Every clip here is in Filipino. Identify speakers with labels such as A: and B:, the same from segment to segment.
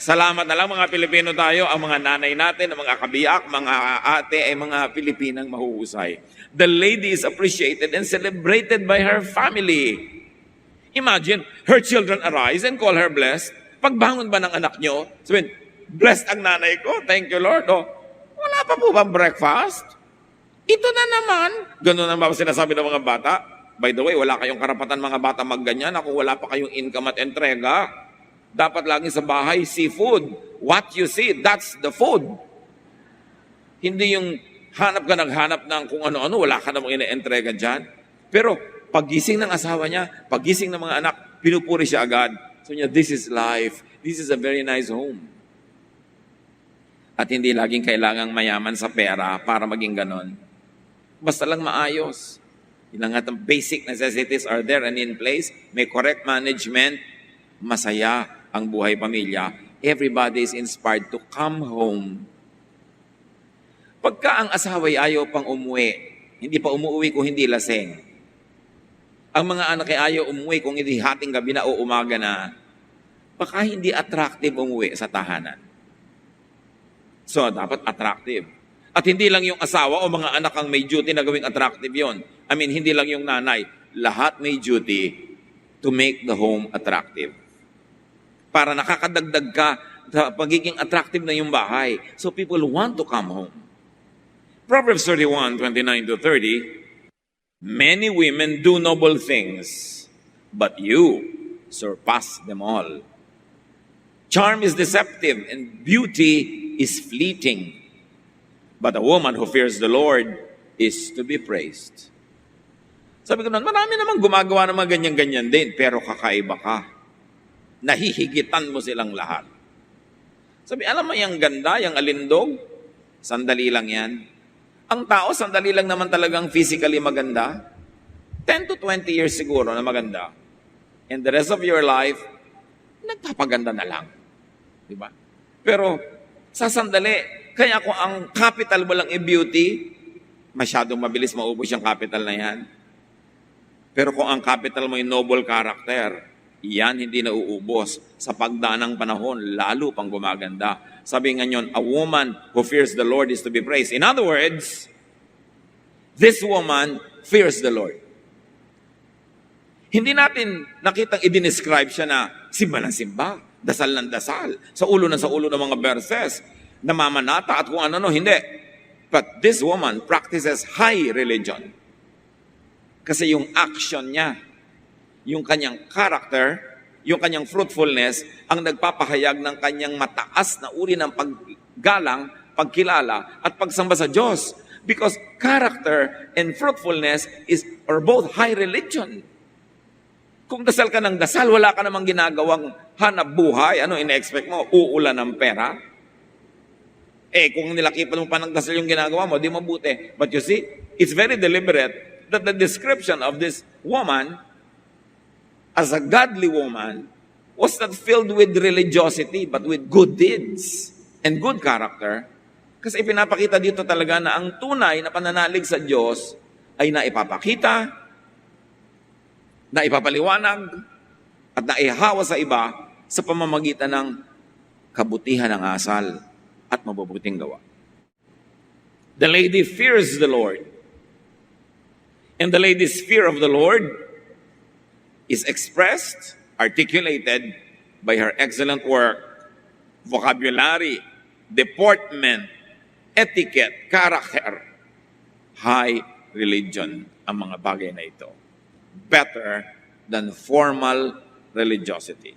A: Salamat na lang mga Pilipino tayo, ang mga nanay natin, ang mga kabiyak, mga ate, ay mga Pilipinang mahuhusay. The lady is appreciated and celebrated by her family. Imagine, her children arise and call her blessed. Pagbangon ba ng anak nyo, sabihin, blessed ang nanay ko, thank you Lord. O, wala pa po bang breakfast? Ito na naman. Ganun ang ba sinasabi ng mga bata? By the way, wala kayong karapatan mga bata magganyan kung wala pa kayong income at entrega. Dapat lagi sa bahay, seafood. What you see, that's the food. Hindi yung hanap ka naghanap ng kung ano-ano, wala ka namang ina-entrega dyan. Pero pagising ng asawa niya, pagising ng mga anak, pinupuri siya agad. So niya, this is life. This is a very nice home. At hindi laging kailangang mayaman sa pera para maging ganon. Basta lang maayos. Ilang at ang basic necessities are there and in place. May correct management. Masaya ang buhay pamilya. Everybody is inspired to come home. Pagka ang asawa ay ayaw pang umuwi, hindi pa umuwi kung hindi laseng. Ang mga anak ay ayaw umuwi kung hindi hating gabi na o umaga na, baka hindi attractive umuwi sa tahanan. So, dapat attractive. At hindi lang yung asawa o mga anak ang may duty na gawing attractive yon. I mean, hindi lang yung nanay. Lahat may duty to make the home attractive. Para nakakadagdag ka sa pagiging attractive na yung bahay. So people want to come home. Proverbs 31, 29 to 30, Many women do noble things, but you surpass them all. Charm is deceptive and beauty is fleeting. But a woman who fears the Lord is to be praised. Sabi ko naman, marami namang gumagawa ng mga ganyan-ganyan din, pero kakaiba ka. Nahihigitan mo silang lahat. Sabi, alam mo yung ganda, yung alindog? Sandali lang yan. Ang tao, sandali lang naman talagang physically maganda. 10 to 20 years siguro na maganda. And the rest of your life, nagpapaganda na lang. Di ba? Pero, sa sandali, kaya kung ang capital mo lang ay beauty, masyadong mabilis maubos yung capital na yan. Pero kung ang capital mo ay noble character, yan hindi na uubos. Sa pagdaan ng panahon, lalo pang gumaganda. Sabi nga nyon, a woman who fears the Lord is to be praised. In other words, this woman fears the Lord. Hindi natin nakitang i-describe siya na simba ng simba, dasal ng dasal, sa ulo na sa ulo ng mga verses, namamanata at kung ano-ano, hindi. But this woman practices high religion. Kasi yung action niya, yung kanyang character, yung kanyang fruitfulness, ang nagpapahayag ng kanyang mataas na uri ng paggalang, pagkilala, at pagsamba sa Diyos. Because character and fruitfulness is are both high religion. Kung dasal ka ng dasal, wala ka namang ginagawang hanap buhay, ano ina-expect mo? Uulan ng pera? Eh, kung nilakipan mo pa ng dasal yung ginagawa mo, di mabuti. But you see, it's very deliberate that the description of this woman as a godly woman was not filled with religiosity, but with good deeds and good character. Kasi ipinapakita dito talaga na ang tunay na pananalig sa Diyos ay naipapakita, na ipapaliwanag at naihawa sa iba sa pamamagitan ng kabutihan ng asal at mabubuting gawa. The lady fears the Lord. And the lady's fear of the Lord is expressed, articulated by her excellent work, vocabulary, deportment, etiquette, character, high religion ang mga bagay na ito better than formal religiosity.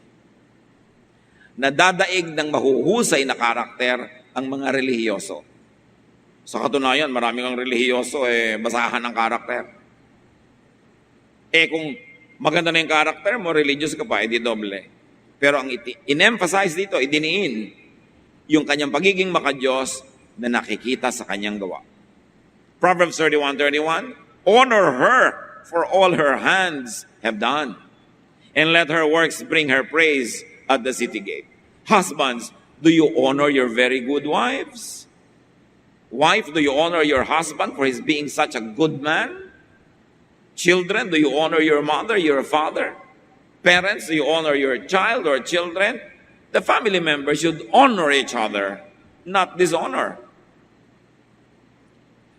A: Nadadaig ng mahuhusay na karakter ang mga relihiyoso. Sa katunayan, marami kang relihiyoso, eh, basahan ng karakter. Eh, kung maganda na yung karakter mo, religious ka pa, edi doble. Pero ang in-emphasize dito, idiniin, yung kanyang pagiging makadiyos na nakikita sa kanyang gawa. Proverbs 31:31, Honor her for all her hands have done, and let her works bring her praise at the city gate. Husbands, do you honor your very good wives? Wife, do you honor your husband for his being such a good man? Children, do you honor your mother, your father? Parents, do you honor your child or children the family members should honor each other, not dishonor.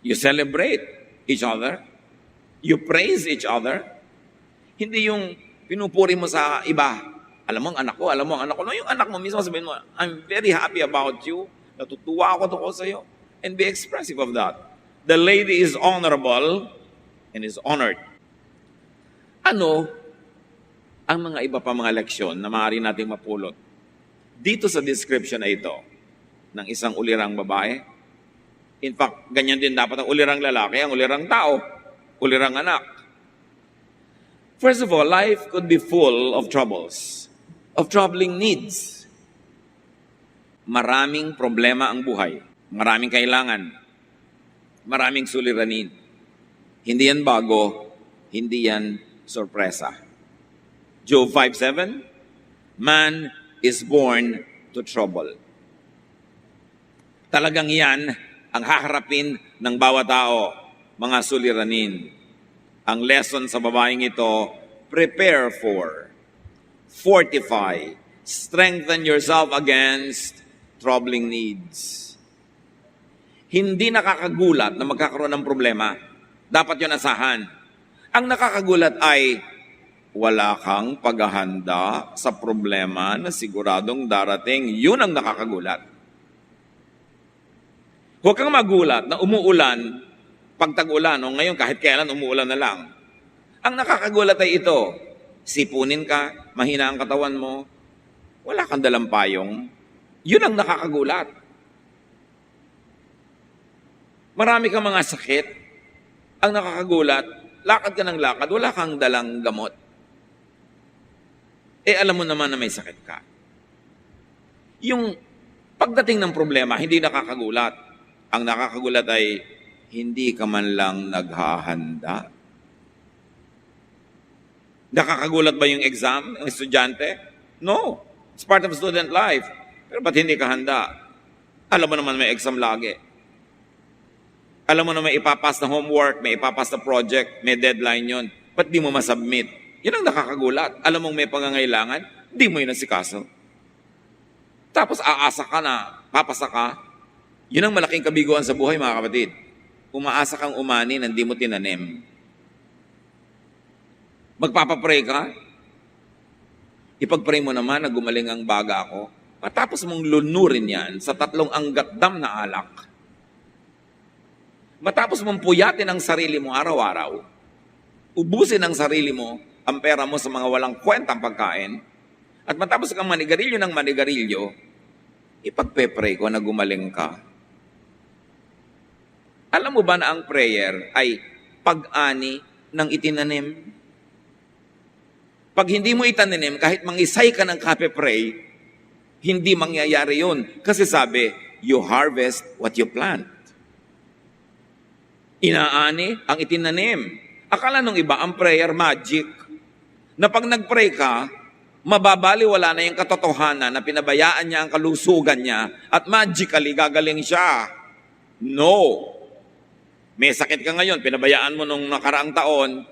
A: You celebrate each other. You praise each other. Hindi yung pinupuri mo sa iba. Alam mo ang anak ko, alam mo ang anak ko. No, yung anak mo mismo sabihin mo, I'm very happy about you. Natutuwa ako tungkol sa iyo. And be expressive of that. The lady is honorable and is honored. Ano ang mga iba pa mga leksyon na maaari nating mapulot dito sa description na ito ng isang ulirang babae? In fact, ganyan din dapat ang ulirang lalaki, ang ulirang tao, ulirang anak. First of all, life could be full of troubles, of troubling needs. Maraming problema ang buhay, maraming kailangan, maraming suliranin. Hindi yan bago, hindi yan sorpresa. Job 5.7, Man is born to trouble. Talagang yan ang haharapin ng bawat tao, mga suliranin. Ang lesson sa babaeng ito, prepare for, fortify, strengthen yourself against troubling needs. Hindi nakakagulat na magkakaroon ng problema. Dapat yun asahan. Ang nakakagulat ay wala kang paghahanda sa problema na siguradong darating. Yun ang nakakagulat. Huwag kang magulat na umuulan pag tag-ulan o ngayon kahit kailan umuulan na lang. Ang nakakagulat ay ito, sipunin ka, mahina ang katawan mo, wala kang dalang payong. Yun ang nakakagulat. Marami kang mga sakit. Ang nakakagulat, lakad ka ng lakad, wala kang dalang gamot. Eh alam mo naman na may sakit ka. Yung pagdating ng problema, hindi nakakagulat. Ang nakakagulat ay hindi ka man lang naghahanda. Nakakagulat ba yung exam ng estudyante? No. It's part of student life. Pero ba't hindi ka handa? Alam mo naman may exam lagi. Alam mo na may ipapas na homework, may ipapas na project, may deadline yon. Ba't di mo masubmit? Yun ang nakakagulat. Alam mong may pangangailangan, di mo yun nasikaso. Tapos aasa ka na, papasa ka. Yun ang malaking kabiguan sa buhay, mga kapatid. Umaasa kang umani na hindi mo tinanim. Magpapapray ka, ipagpray mo naman na gumaling ang baga ko. Matapos mong lunurin yan sa tatlong anggatdam na alak, matapos mong puyatin ang sarili mo araw-araw, ubusin ang sarili mo, ang pera mo sa mga walang kwentang pagkain, at matapos kang manigarilyo ng manigarilyo, ipagpe-pray ko na gumaling ka. Alam mo ba na ang prayer ay pag-ani ng itinanim? Pag hindi mo itananim, kahit mangisay ka ng kape-pray, hindi mangyayari yun. Kasi sabi, you harvest what you plant. Inaani ang itinanim. Akala nung iba, ang prayer magic. Na pag nag-pray ka, mababaliwala na yung katotohanan na pinabayaan niya ang kalusugan niya at magically gagaling siya. No. May sakit ka ngayon, pinabayaan mo nung nakaraang taon,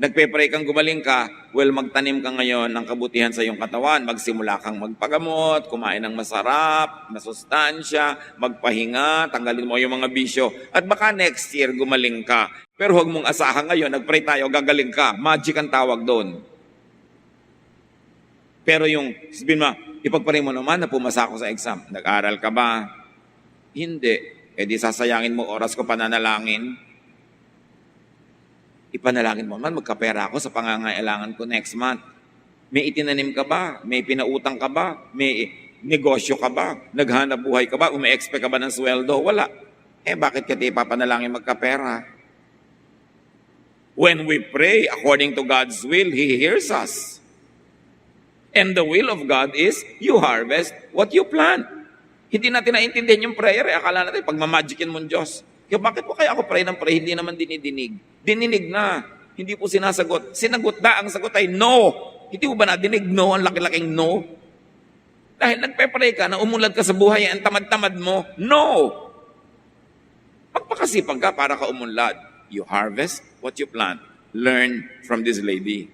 A: nagpe-pray kang gumaling ka, well, magtanim ka ngayon ng kabutihan sa iyong katawan, magsimula kang magpagamot, kumain ng masarap, masustansya, magpahinga, tanggalin mo yung mga bisyo, at baka next year gumaling ka. Pero huwag mong asahan ngayon, nagpray tayo, gagaling ka. Magic ang tawag doon. Pero yung, sabihin mo, ipagpray mo naman na pumasa ako sa exam. Nag-aral ka ba? Hindi. E di sasayangin mo oras ko pananalangin. Ipanalangin mo man, magkapera ako sa pangangailangan ko next month. May itinanim ka ba? May pinautang ka ba? May negosyo ka ba? Naghanap buhay ka ba? Umi-expect ka ba ng sweldo? Wala. Eh bakit ka di papanalangin magkapera? When we pray according to God's will, He hears us. And the will of God is you harvest what you plant. Hindi natin naintindihan yung prayer. Eh. Akala natin, pagmamagicin mo Diyos. Bakit po kaya ako pray ng pray? Hindi naman dinidinig. Dininig na. Hindi po sinasagot. Sinagot na. Ang sagot ay no. Hindi mo ba nadinig? No. Ang laki-laking no. Dahil nagpe-pray ka na umulad ka sa buhay, ang tamad-tamad mo. No. Magpakasipag ka para ka umunlad. You harvest what you plant. Learn from this lady.